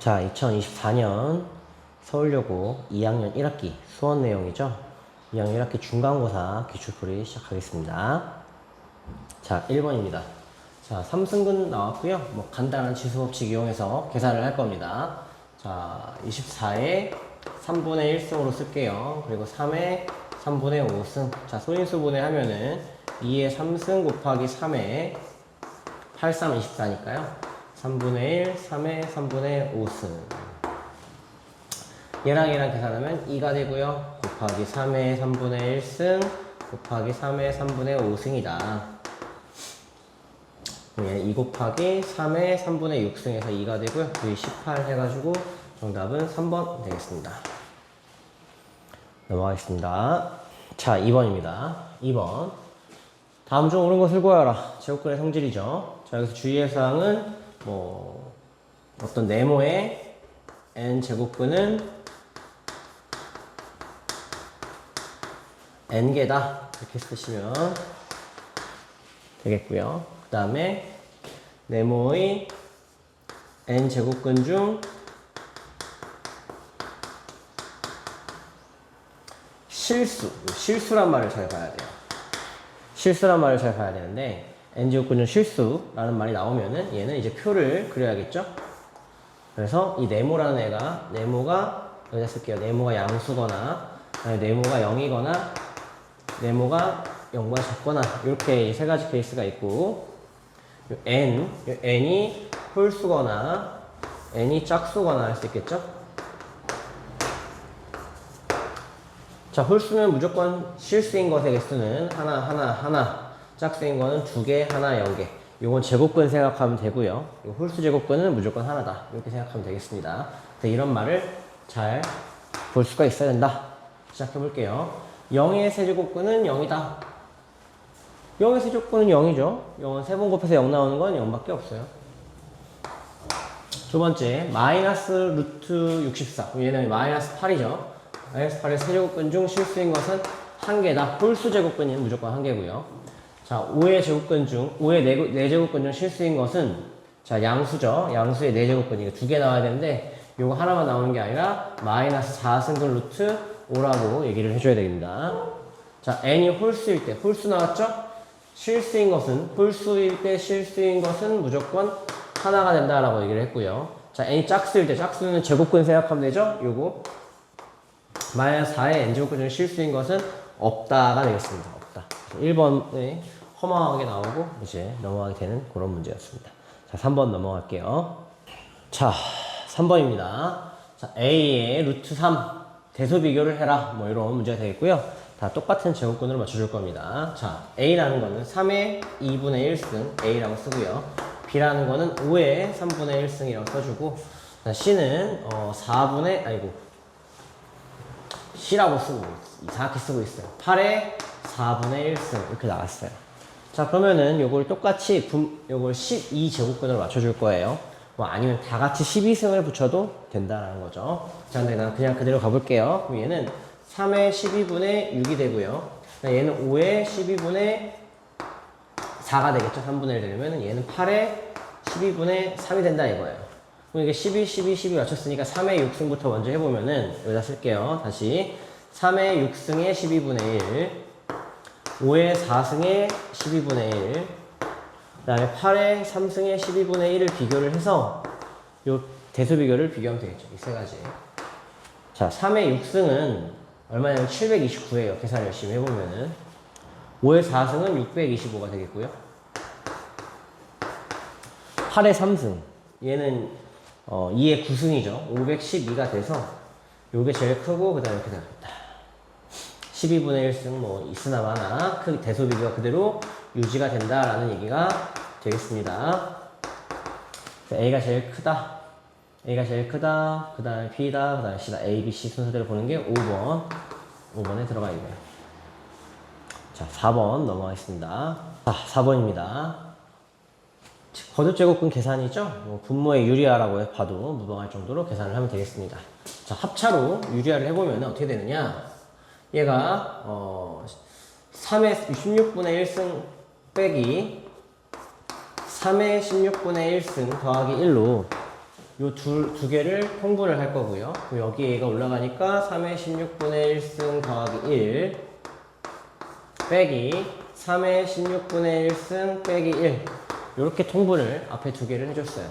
자, 2024년 서울여고 2학년 1학기 수원 내용이죠. 2학년 1학기 중간고사 기출풀이 시작하겠습니다. 자, 1번입니다. 자, 삼승근 나왔고요. 뭐 간단한 지수 법칙 이용해서 계산을 할 겁니다. 자, 24에 3분의 1승으로 쓸게요. 그리고 3에 3분의 5승. 자, 소인수 분해하면은 2에 3승 곱하기 3에 8, 3, 24니까요. 3분의 1, 3에 3분의 5승. 얘랑 얘랑 계산하면 2가 되고요. 곱하기 3에 3분의 1승, 곱하기 3에 3분의 5승이다. 얘는 2 곱하기 3에 3분의 6승에서 2가 되고요. 여기 18 해가지고 정답은 3번 되겠습니다. 넘어가겠습니다. 자, 2번입니다. 2번. 다음 중 옳은 것을 구하라. 제곱근의 성질이죠. 자, 여기서 주의할 사항은 뭐 어떤 네모의 n 제곱근은 n 개다 이렇게 쓰시면 되겠고요. 그 다음에 네모의 n 제곱근 중 실수, 실수란 말을 잘 봐야 돼요. 실수란 말을 잘 봐야 되는데 중 실수라는 말이 나오면은 얘는 이제 표를 그려야겠죠? 그래서 이 네모라는 애가 네모가 여기다 쓸게요. 네모가 양수거나 네모가 0이거나 네모가 0보다 작거나 이렇게 세 가지 케이스가 있고 요 n, 요 n이 홀수거나 n이 짝수거나 할 수 있겠죠? 자, 홀수면 무조건 실수인 것의 개수는 하나, 하나, 하나. 짝수인 거는 두 개, 하나, 영 개. 요건 제곱근 생각하면 되고요. 요 홀수 제곱근은 무조건 하나다. 이렇게 생각하면 되겠습니다. 그래서 이런 말을 잘 볼 수가 있어야 된다. 시작해 볼게요. 0의 세제곱근은 0이다. 0의 세제곱근은 0이죠. 0은 세번 곱해서 0 나오는 건 0밖에 없어요. 두 번째, 마이너스 루트 64. 얘는 마이너스 8이죠. 마이너스 8의 세제곱근 중 실수인 것은 한 개다. 홀수 제곱근이 무조건 한 개고요. 자, 5의 제곱근 중, 5의 4, 제곱근 중 실수인 것은, 자, 양수죠. 양수의 4제곱근이 두개 나와야 되는데, 요거 하나만 나오는 게 아니라, 마이너스 4승근 루트 5라고 얘기를 해줘야 됩니다. 자, n이 홀수일 때, 홀수 나왔죠? 실수인 것은, 홀수일 때 실수인 것은 무조건 하나가 된다라고 얘기를 했고요. 자, n이 짝수일 때, 짝수는 제곱근 생각하면 되죠? 요거. 마이너스 4의 n제곱근 중 실수인 것은 없다가 되겠습니다. 없다. 1번에 허망하게 나오고 이제 넘어가게 되는 그런 문제였습니다. 자, 3번 넘어갈게요. 자, 3번입니다. 자, A의 루트 3 대소 비교를 해라. 뭐 이런 문제가 되겠고요. 다 똑같은 제곱근으로 맞춰줄 겁니다. 자, A라는 거는 3의 2분의 1승 A라고 쓰고요. B라는 거는 5의 3분의 1승이라고 써주고 자, C는 어, 4분의 아이고 C라고 쓰고 이상하게 쓰고 있어요. 8의 4분의 1승 이렇게 나왔어요. 자 그러면은 요걸 똑같이 분, 요걸 12제곱근으로 맞춰줄 거예요. 뭐 아니면 다 같이 12승을 붙여도 된다라는 거죠. 자 근데 난 그냥 그대로 가볼게요. 그럼 얘는 3의 12분의 6이 되고요. 얘는 5의 12분의 4가 되겠죠. 3분의 1 되려면 얘는 8의 12분의 3이 된다 이거예요. 그럼 이게 12, 12, 12 맞췄으니까 3의 6승부터 먼저 해보면은 여기다 쓸게요. 다시 3의 6승의 12분의 1 5의 4승의 12분의 1, 그 다음에 8의 3승의 12분의 1을 비교를 해서 요 대수 비교를 비교하면 되겠죠. 이 세 가지. 자, 3의 6승은 얼마냐면 729예요. 계산 열심히 해보면은. 5의 4승은 625가 되겠고요. 8의 3승. 얘는 어, 2의 9승이죠. 512가 돼서 요게 제일 크고 그 다음에 이렇게 됩니다. 12분의 1승 뭐 있으나 마나 크 대소 비교가 그대로 유지가 된다라는 얘기가 되겠습니다. A가 제일 크다. A가 제일 크다. 그 다음에 B다. 그 다음에 C다. A, B, C 순서대로 보는 게 5번. 5번에 들어가 있네요. 자, 4번 넘어가겠습니다. 자, 4번입니다. 거듭 제곱근 계산이죠? 뭐 분모의 유리화라고 봐도 무방할 정도로 계산을 하면 되겠습니다. 자, 합차로 유리화를 해보면 어떻게 되느냐? 얘가 어 3의 16분의 1승 빼기 3의 16분의 1승 더하기 1로 요 두, 두 개를 통분을 할 거고요. 여기 얘가 올라가니까 3의 16분의 1승 더하기 1 빼기 3의 16분의 1승 빼기 1 이렇게 통분을 앞에 두 개를 해줬어요.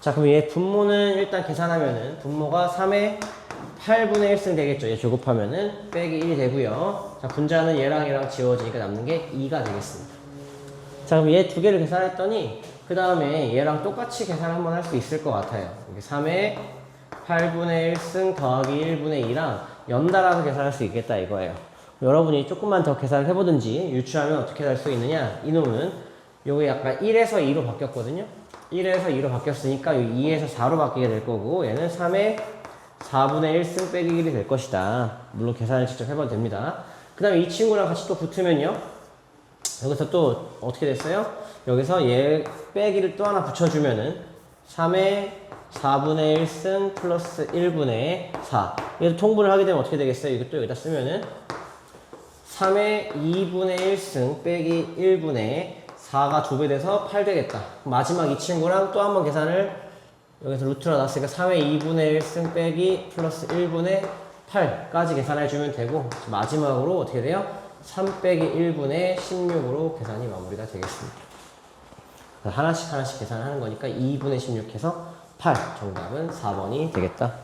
자 그럼 얘 분모는 일단 계산하면은 분모가 3의 8분의 1승 되겠죠. 얘 조곱하면은 빼기 1이 되고요. 자 분자는 얘랑 얘랑 지워지니까 남는 게 2가 되겠습니다. 자 그럼 얘 두 개를 계산했더니 그 다음에 얘랑 똑같이 계산 한번 할 수 있을 것 같아요. 이게 3의 8분의 1승 더하기 1분의 2랑 연달아서 계산할 수 있겠다 이거예요. 여러분이 조금만 더 계산을 해보든지 유추하면 어떻게 할 수 있느냐 이놈은 요게 약간 1에서 2로 바뀌었거든요. 1에서 2로 바뀌었으니까 요 2에서 4로 바뀌게 될 거고 얘는 3의 4분의 1승 빼기 1이 될 것이다. 물론 계산을 직접 해봐도 됩니다. 그 다음에 이 친구랑 같이 또 붙으면요. 여기서 또 어떻게 됐어요? 여기서 얘 빼기를 또 하나 붙여주면은 3의 4분의 1승 플러스 1분의 4. 얘도 통분을 하게 되면 어떻게 되겠어요? 이것도 여기다 쓰면은 3의 2분의 1승 빼기 1분의 4가 2배 돼서 8 되겠다. 마지막 이 친구랑 또 한 번 계산을 여기서 루트로 놨으니까 3의 2분의 1승 빼기 플러스 1분의 8까지 계산해주면 되고 마지막으로 어떻게 돼요? 3 빼기 1분의 16으로 계산이 마무리가 되겠습니다. 하나씩 하나씩 계산하는 거니까 2분의 16 해서 8 정답은 4번이 되겠다.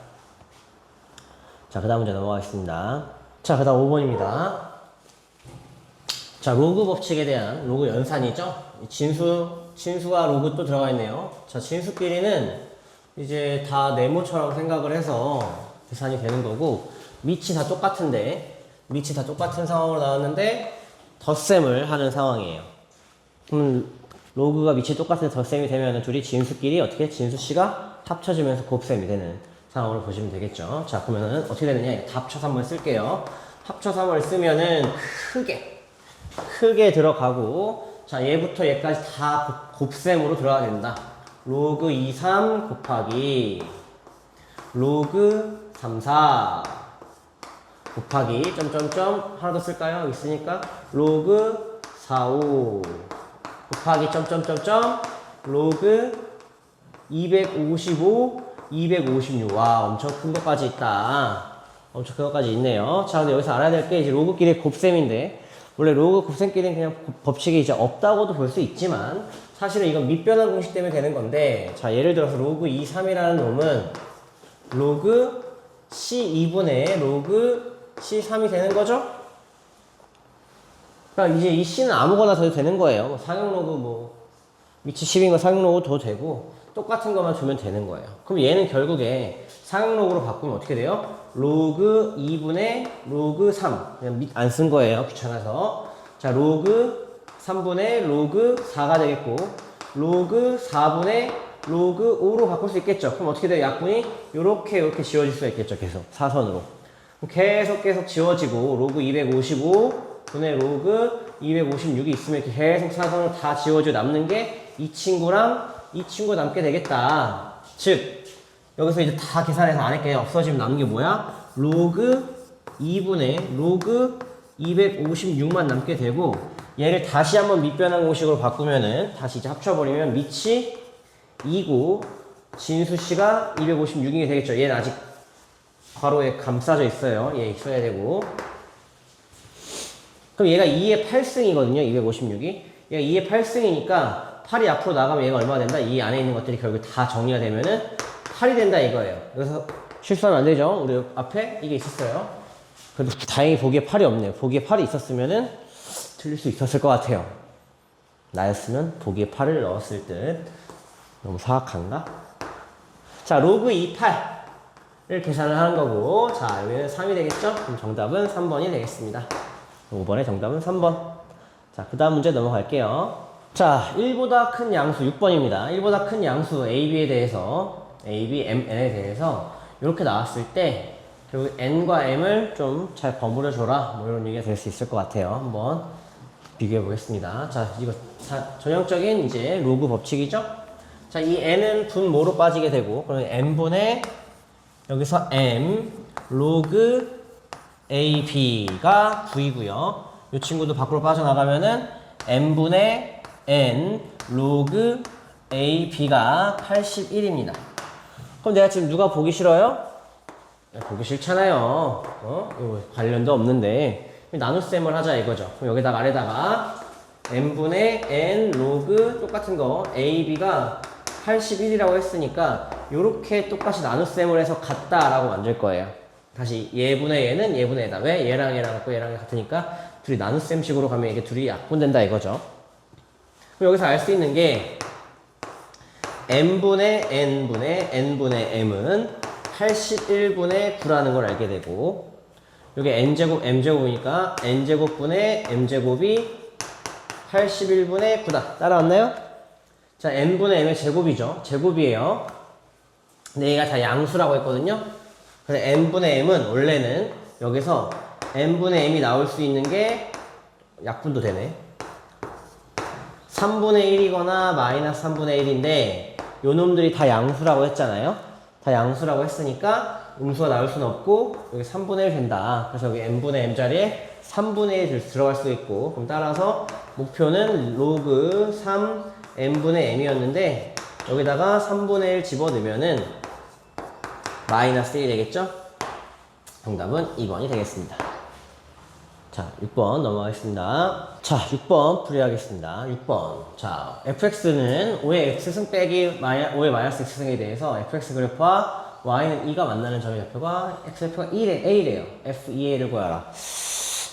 자, 그 다음 문제 넘어가겠습니다. 자, 그 다음 5번입니다. 자, 로그 법칙에 대한 로그 연산이죠. 이 진수, 진수와 로그 또 들어가 있네요. 자, 진수끼리는 이제 다 네모처럼 생각을 해서 계산이 되는 거고, 밑이 다 똑같은데, 밑이 다 똑같은 상황으로 나왔는데, 덧셈을 하는 상황이에요. 그럼 로그가 밑이 똑같은 덧셈이 되면 둘이 진수끼리 어떻게 진수씨가 합쳐지면서 곱셈이 되는 상황으로 보시면 되겠죠. 자, 그러면은 어떻게 되느냐. 다 합쳐서 한번 쓸게요. 합쳐서 한번 쓰면은 크게, 크게 들어가고, 자, 얘부터 얘까지 다 곱- 곱셈으로 들어가야 된다. 로그 2, 3 곱하기 로그 3, 4 곱하기 점점점 하나 더 쓸까요? 있으니까 로그 4, 5 곱하기 점점점점 로그 255, 256. 와, 엄청 큰 것까지 있다. 엄청 큰 것까지 있네요. 자, 근데 여기서 알아야 될 게 이제 로그끼리 곱셈인데 원래 로그 곱셈끼리는 그냥 곱- 법칙이 이제 없다고도 볼 수 있지만 사실은 이건 밑변환 공식 때문에 되는 건데 자, 예를 들어서 로그 2, 3이라는 놈은 로그 C2분의 로그 C3이 되는 거죠? 그러니까 이제 이 C는 아무거나 더도 되는 거예요. 뭐 상용 로그 뭐 위치 10인 거 상용 로그 더 되고 똑같은 것만 주면 되는 거예요. 그럼 얘는 결국에 상용 로그로 바꾸면 어떻게 돼요? 로그 2분의 로그 3 그냥 밑 안 쓴 거예요. 귀찮아서 자 로그 3분의 로그 4가 되겠고 로그 4분의 로그 5로 바꿀 수 있겠죠. 그럼 어떻게 돼요? 약분이 요렇게 요렇게 지워질 수가 있겠죠. 계속 사선으로. 계속 계속 지워지고 로그 255 분의 로그 256이 있으면 이렇게 계속 사선으로 다 지워져 남는 게 이 친구랑 이 친구 남게 되겠다. 즉 여기서 이제 다 계산해서 안 할게요. 없어지면 남는 게 뭐야? 로그 2분의 로그 256만 남게 되고 얘를 다시 한번 밑변환 공식으로 바꾸면은 다시 이제 합쳐버리면 밑이 2고 진수 씨가 256이 되겠죠. 얘는 아직 괄호에 감싸져 있어요. 얘 있어야 되고 그럼 얘가 2의 8승이거든요. 256이. 얘가 2의 8승이니까 8이 앞으로 나가면 얘가 얼마가 된다? 이 안에 있는 것들이 결국 다 정리가 되면은 8이 된다 이거예요. 그래서 실수하면 안 되죠. 우리 앞에 이게 있었어요. 그래도 다행히 보기에 8이 없네요. 보기에 8이 있었으면은 틀릴 수 있었을 것 같아요. 나였으면 보기에 8을 넣었을 듯. 너무 사악한가? 자, 로그 28을 계산을 하는 거고, 자, 여기는 3이 되겠죠? 그럼 정답은 3번이 되겠습니다. 5번의 정답은 3번. 자, 그 다음 문제 넘어갈게요. 자, 1보다 큰 양수 6번입니다. 1보다 큰 양수 A, B에 대해서, A, B, M, N에 대해서 이렇게 나왔을 때, 결국 N과 M을 좀 잘 버무려 줘라. 뭐 이런 얘기가 될 수 있을 것 같아요. 한번 비교해 보겠습니다. 자, 이거 자, 전형적인 이제 로그 법칙이죠? 자, 이 N은 분모로 빠지게 되고, 그러면 N분의 여기서 M 로그 AB가 9이고요. 이 친구도 밖으로 빠져나가면은 N분의 N 로그 AB가 81입니다. 그럼 내가 지금 누가 보기 싫어요? 야, 보기 싫잖아요. 어? 관련도 없는데. 나눗셈을 하자 이거죠. 그럼 여기다가 아래다가 n분의 n 로그 똑같은 거 ab가 81이라고 했으니까 이렇게 똑같이 나눗셈을 해서 같다라고 만들 거예요. 다시 얘분의 얘는 얘분의 얘다. 왜? 얘랑 얘랑 같고 얘랑 같으니까 둘이 나눗셈식으로 가면 이게 둘이 약분된다 이거죠. 그럼 여기서 알 수 있는 게 n분의 n분의 n분의 m은 81분의 9라는 걸 알게 되고 여기 n제곱 m제곱이니까 n제곱분의 m제곱이 81분의 9다. 따라왔나요? 자, n분의 m의 제곱이죠. 제곱이에요. 근데 얘가 다 양수라고 했거든요. 그래서 n분의 m은 원래는 여기서 n분의 m이 나올 수 있는 게 약분도 되네. 3분의 1이거나 마이너스 3분의 1인데 요 놈들이 다 양수라고 했잖아요. 다 양수라고 했으니까 음수가 나올 수는 없고 여기 3분의 1 된다. 그래서 여기 n분의 m 자리에 3분의 1 들어갈 수 있고 그럼 따라서 목표는 로그 3 n분의 m이었는데 여기다가 3분의 1 집어넣으면은 마이너스 1이 되겠죠? 정답은 2번이 되겠습니다. 자, 6번 넘어가겠습니다. 자, 6번 풀이하겠습니다. 6번. 자, fx는 5의 x승 빼기 마이, 5의 마이너스 x승에 대해서 fx 그래프와 y는 2가 만나는 점의 좌표가 x좌표가 1에 a래요. f2a를 구하라.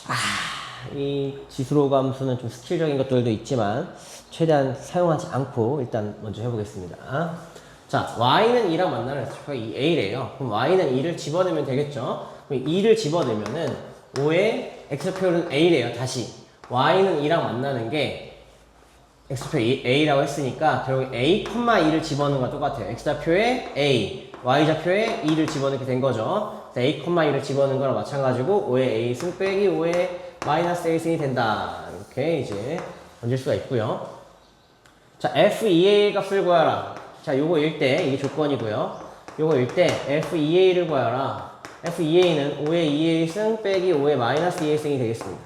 아, 이 지수로 감수는 좀 스킬적인 것들도 있지만 최대한 사용하지 않고 일단 먼저 해보겠습니다. 자, y는 2랑 만나는 x좌표가 2a래요. 그럼 y는 2를 집어넣으면 되겠죠? 그럼 2를 집어넣으면은 5의 x표는 a래요. 다시 y는 2랑 만나는 게 x표 a라고 했으니까 결국 a, 2를 집어넣는 거 똑같아요. x좌표에 a, y좌표에 2를 집어넣게 된 거죠. 그래서 a, 2를 집어넣는 거랑 마찬가지고 5의 a 승 빼기 5의 마이너스 a 승이 된다. 이렇게 이제 던질 수가 있고요. 자, f2a 값을 구하라. 자, 요거 일때 이게 조건이고요. 요거 일때 f2a를 구하라. f2a는 5의 2a 승 빼기 5의 마이너스 2a 승이 되겠습니다.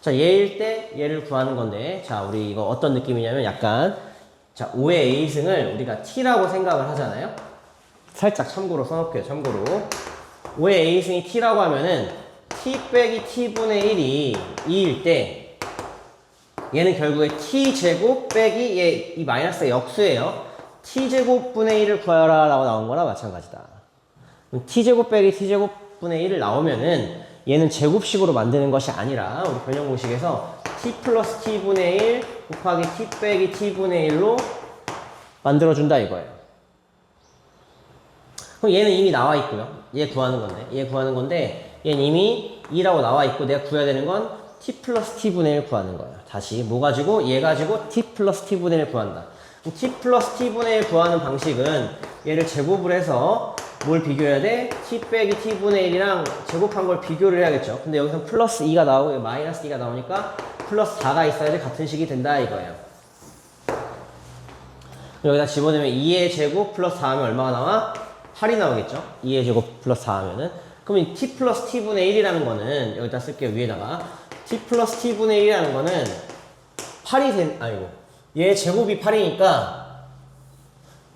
자, 얘일 때 얘를 구하는 건데, 자, 우리 이거 어떤 느낌이냐면 약간, 자, 5의 a 승을 우리가 t라고 생각을 하잖아요? 살짝 참고로 써놓을게요, 참고로. 5의 a 승이 t라고 하면은, t 빼기 t분의 1이 2일 때, 얘는 결국에 t제곱 빼기 얘, 이 마이너스가 역수예요. t제곱분의 1을 구하라 라고 나온 거나 마찬가지다. t제곱 빼기 t제곱분의 1을 나오면은 얘는 제곱식으로 만드는 것이 아니라 우리 변형 공식에서 t 플러스 t분의 1 곱하기 t 빼기 t분의 1로 만들어준다 이거예요. 그럼 얘는 이미 나와 있고요. 얘 구하는 건데. 얘 구하는 건데 얘는 이미 2라고 나와 있고 내가 구해야 되는 건 t 플러스 t분의 1 구하는 거예요. 다시 뭐 가지고? 얘 가지고 t 플러스 t분의 1 구한다. t 플러스 t분의 1 구하는 방식은 얘를 제곱을 해서 뭘 비교해야 돼? t 빼기 t분의 1이랑 제곱한 걸 비교를 해야겠죠. 근데 여기서 플러스 2가 나오고 마이너스 2가 나오니까 플러스 4가 있어야지 같은 식이 된다 이거예요. 여기다 집어넣으면 2의 제곱 플러스 4 하면 얼마가 나와? 8이 나오겠죠? 2의 제곱 플러스 4 하면은. 그러면 이 t 플러스 t분의 1이라는 거는 여기다 쓸게요 위에다가. t 플러스 t분의 1이라는 거는 8이 된 아이고. 얘 제곱이 8이니까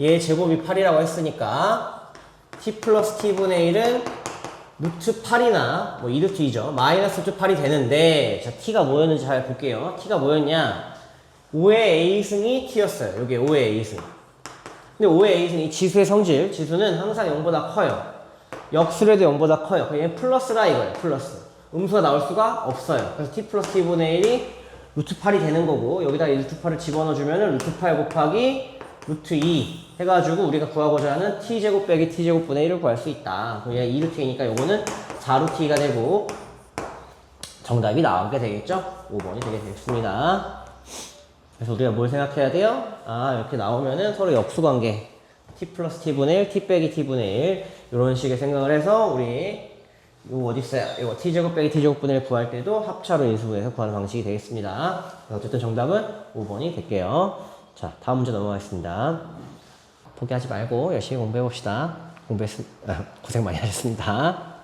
얘 제곱이 8이라고 했으니까 t 플러스 t분의 1은 루트 8이나 뭐 2루트 2죠. 마이너스 루트 8이 되는데 자 t가 뭐였는지 잘 볼게요. t가 뭐였냐? 5의 a승이 t였어요. 여기 5의 a승 근데 5의 a승이 지수의 성질 지수는 항상 0보다 커요 역수래도 0보다 커요 그럼 얘 플러스라 이거예요 플러스 음수가 나올 수가 없어요 그래서 t 플러스 t분의 1이 루트 8이 되는 거고 여기다 이 루트 8을 집어넣어 주면은 루트 8 곱하기 루트 2 해가지고 우리가 구하고자 하는 t제곱 빼기 t제곱분의 1을 구할 수 있다. 얘 2루트이니까 요거는 4루트가 되고 정답이 나오게 되겠죠? 5번이 되게 되겠습니다. 그래서 우리가 뭘 생각해야 돼요? 아 이렇게 나오면은 서로 역수관계 t 플러스 t분의 1, t 빼기 t분의 1 이런 식의 생각을 해서 우리 이거 어디 있어요? 이거 t제곱 빼기 t제곱분의 1 구할 때도 합차로 인수분해서 구하는 방식이 되겠습니다. 어쨌든 정답은 5번이 될게요. 자, 다음 문제 넘어가겠습니다. 포기하지 말고 열심히 공부해 봅시다. 공부했, 아, 고생 많이 하셨습니다.